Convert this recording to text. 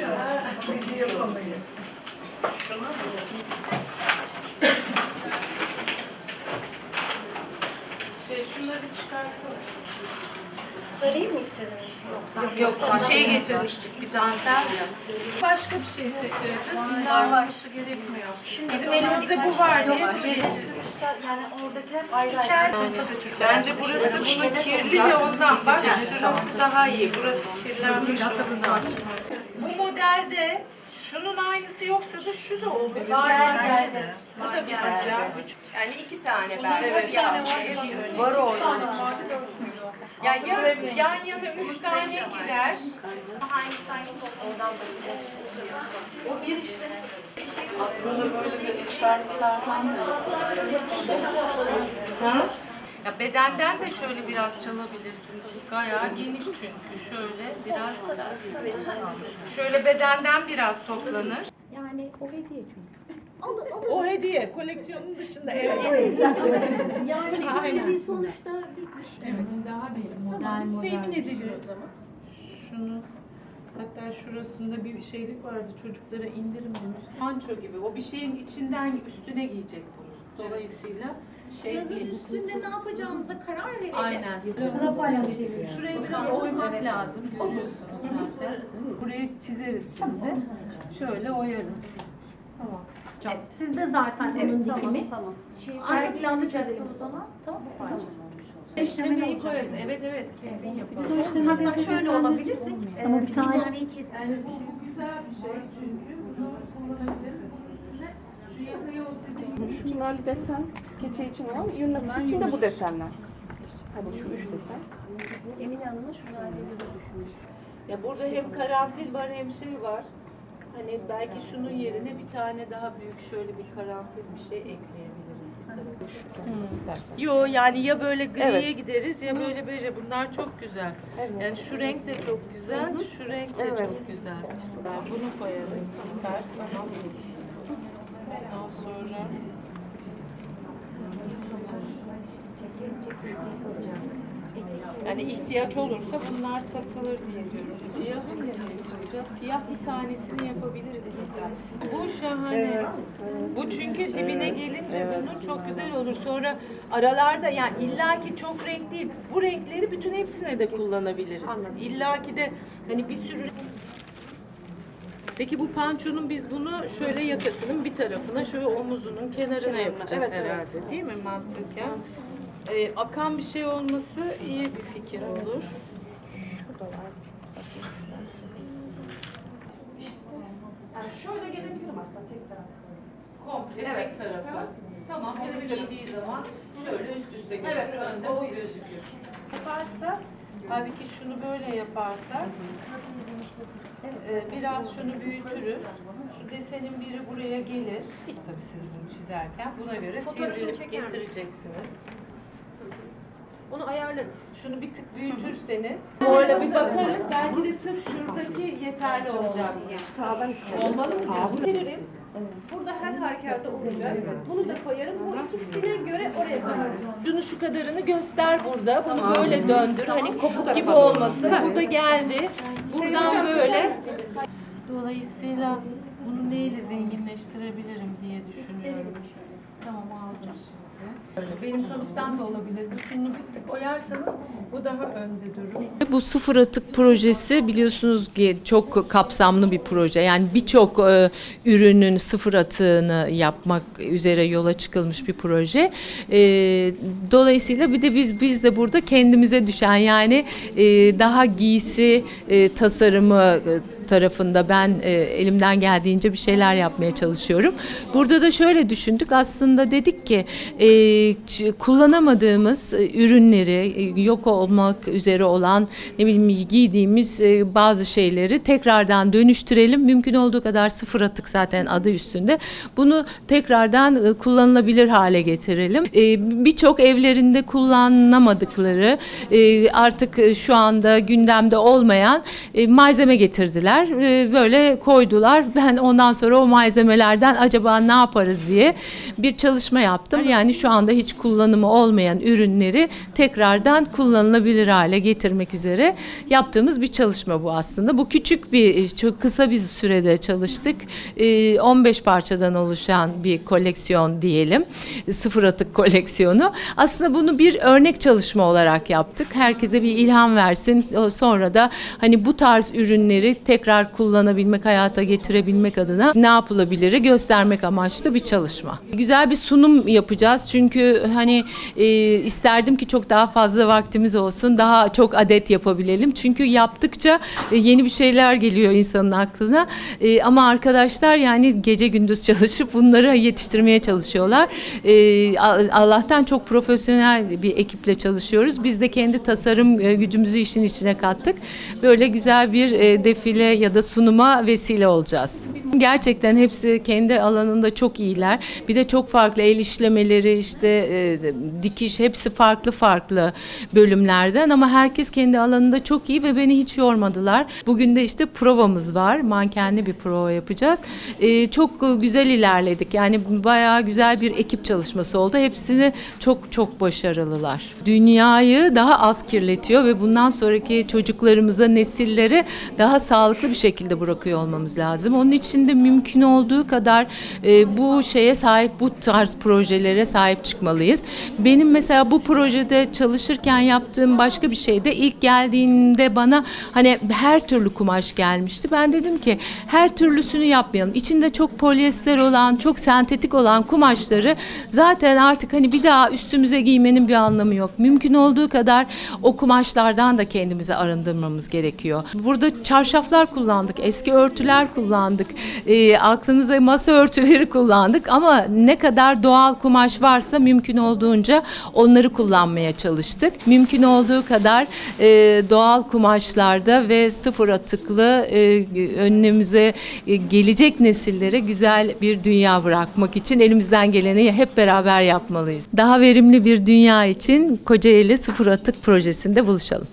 Ya. Şey şunları bir çıkarsana. Sarıyı mı istediniz? Yok şey getirmiştik bir dantel. Başka bir şey seçeriz. İlla olması gerekmiyor. Bizim elimizde bu var diye böyle. Yani oradakiler ayrı ayrı. Bence burası bunun kirli de ondan. Bak şurası daha iyi. Burası ondan. Bu modelde şunun aynısı yoksa da şu da olur. geldi. Bu da bir güzel. Yani iki tane belki. Evet. Ya, var orada. Ya, ya yan yana üç tane girer. Hangisi hangisi ondan bakacaksınız. O bir işte. Aslında böyle bir şarkılardan da Ha? Ya bedenden de şöyle biraz çalabilirsiniz. Bayağı geniş çünkü. Şöyle biraz şöyle bedenden biraz toplanır. Yani o hediye çünkü. O hediye koleksiyonun dışında evet. Yani böyle bir sonuçta bir şey. Evet, daha bir model model. Temin ediliyor o zaman. Şunu hatta şurasında bir şeylik vardı çocuklara indirim demiş. Panço gibi o bir şeyin içinden üstüne giyecek bunu. Dolayısıyla şey değil. üstünde ne yapacağımıza karar verelim. Aynen. Şuraya biraz oymak lazım. Görüyorsunuz zaten. Buraya çizeriz şimdi. Şöyle oyarız. Tamam. Evet, Sizde zaten onun dikimi. Tamam. Şey, Arka planı çizelim o zaman. Tamam mı? İşlemeyi koyarız. Evet evet kesin yapalım. Hatta şöyle olabilir. Ama bir tane kes. Yani bu güzel bir şey çünkü bunu kullanabiliriz. Üstüne Şu yakayı o sizin Şunlar desen, keçe için olan, yırnak için de bu desenler. Hani şu üç desen. Emine Hanım'ın şu halini de düşünmüş. Ya burada hem karanfil var hem şey var. Hani belki şunun yerine bir tane daha büyük şöyle bir karanfil bir şey ekleyebiliriz bir tarafa. İstersen. Yo yani ya böyle griye Evet. gideriz ya böyle beje. Bunlar çok güzel. Evet. Yani şu renk de çok güzel, şu renk de Evet. çok güzel. İşte ben bunu koyarız. Süper. Tamam. Ondan sonra Yani ihtiyaç olursa bunlar takılır diye diyorum. Siyahı nereye koyacağız? Siyah bir tanesini yapabiliriz mesela. Bu şahane. Bu çünkü dibine gelince bunun çok güzel olur. Sonra aralarda yani illaki çok renk değil. Bu renkleri bütün hepsine de kullanabiliriz. İllaki de hani bir sürü Peki bu pançonun biz bunu şöyle yakasının bir tarafına, şöyle omuzunun kenarına yapacağız Evet, evet. herhalde değil mi mantıken? Ee, akan bir şey olması iyi bir fikir olur. Yani şöyle gelebilirim aslında tek taraflı. Komple Evet. tek tarafı. Tamam, hele giydiği zaman şöyle üst üste gelir, Evet, evet. önde o gözükür. Yaparsa, halbuki şunu böyle yaparsak, e, biraz şunu büyütürüz. Şu desenin biri buraya gelir. Tabii siz bunu çizerken buna göre Fotoğrafını sivrilip çeker misin? getireceksiniz. Onu ayarlarız. Şunu bir tık büyütürseniz, orada bir bakarız. Belki de sırf şuradaki yeterli olacaktır. Sağdan istedim. Olmalı mı? Veririm. Burada her halükarda olacak. Bunu da koyarım. Bu ikisine göre oraya koyarım. Şunu şu kadarını göster burada. Bunu böyle döndür. Hani kopuk gibi olmasın. Bu da geldi. Buradan böyle. Dolayısıyla bunu neyle zenginleştirebilirim diye düşünüyorum. Tamam alacağım. Böyle. Benim kalıptan da olabilir. Bütününü bir tık oyarsanız bu daha önde durur. Bu sıfır atık projesi biliyorsunuz ki çok kapsamlı bir proje. Yani birçok e, ürünün sıfır atığını yapmak üzere yola çıkılmış bir proje. E, dolayısıyla bir de biz biz de burada kendimize düşen yani e, daha giysi e, tasarımı e, tarafında ben e, elimden geldiğince bir şeyler yapmaya çalışıyorum. Burada da şöyle düşündük aslında dedik ki e, kullanamadığımız e, ürünleri e, yok olmak üzere olan ne bileyim giydiğimiz e, bazı şeyleri tekrardan dönüştürelim. Mümkün olduğu kadar sıfır atık zaten adı üstünde. Bunu tekrardan e, kullanılabilir hale getirelim. E, Birçok evlerinde kullanamadıkları e, artık e, şu anda gündemde olmayan e, malzeme getirdiler. E, Böyle koydular. Ben ondan sonra o malzemelerden acaba ne yaparız diye bir çalışma yaptım. Yani şu anda hiç kullanımı olmayan ürünleri tekrardan kullanılabilir hale getirmek üzere yaptığımız bir çalışma bu aslında. Bu küçük bir, çok kısa bir sürede çalıştık. Ee, 15 parçadan oluşan bir koleksiyon diyelim. Sıfır atık koleksiyonu. Aslında bunu bir örnek çalışma olarak yaptık. Herkese bir ilham versin. Sonra da hani bu tarz ürünleri tekrar kullanabilmek, hayata getirebilmek adına ne yapılabilir göstermek amaçlı bir çalışma. Güzel bir sunum yapacağız. Çünkü hani e, isterdim ki çok daha fazla vaktimiz olsun. Daha çok adet yapabilelim. Çünkü yaptıkça e, yeni bir şeyler geliyor insanın aklına. E, ama arkadaşlar yani gece gündüz çalışıp bunları yetiştirmeye çalışıyorlar. E, Allah'tan çok profesyonel bir ekiple çalışıyoruz. Biz de kendi tasarım e, gücümüzü işin içine kattık. Böyle güzel bir e, defile ya da sunuma vesile olacağız. Gerçekten hepsi kendi alanında çok iyiler. Bir de çok farklı el işlemeleri işte e, dikiş hepsi farklı farklı bölümlerden ama herkes kendi alanında çok iyi ve beni hiç yormadılar. Bugün de işte provamız var. Mankenli bir prova yapacağız. E, çok güzel ilerledik. Yani bayağı güzel bir ekip çalışması oldu. Hepsini çok çok başarılılar. Dünyayı daha az kirletiyor ve bundan sonraki çocuklarımıza, nesillere daha sağlıklı bir şekilde bırakıyor olmamız lazım. Onun için de mümkün olduğu kadar e, bu şeye sahip, bu tarz projelere sahip çıkmalıyız. Benim mesela bu projede çalışırken yaptığım başka bir şey de ilk geldiğinde bana hani her türlü kumaş gelmişti. Ben dedim ki her türlüsünü yapmayalım. İçinde çok polyester olan, çok sentetik olan kumaşları zaten artık hani bir daha üstümüze giymenin bir anlamı yok. Mümkün olduğu kadar o kumaşlardan da kendimizi arındırmamız gerekiyor. Burada çarşaflar kullandık, eski örtüler kullandık, e, aklınıza masa örtüleri kullandık ama ne kadar doğal kumaş varsa mümkün olduğunca onları kullanmaya çalıştık. Mümkün olduğu kadar e, doğal kumaşlarda ve sıfır atıklı e, önümüze e, gelecek nesillere güzel bir dünya bırakmak için elimizden geleni hep beraber yapmalıyız. Daha verimli bir dünya için Kocaeli Sıfır Atık Projesi'nde buluşalım.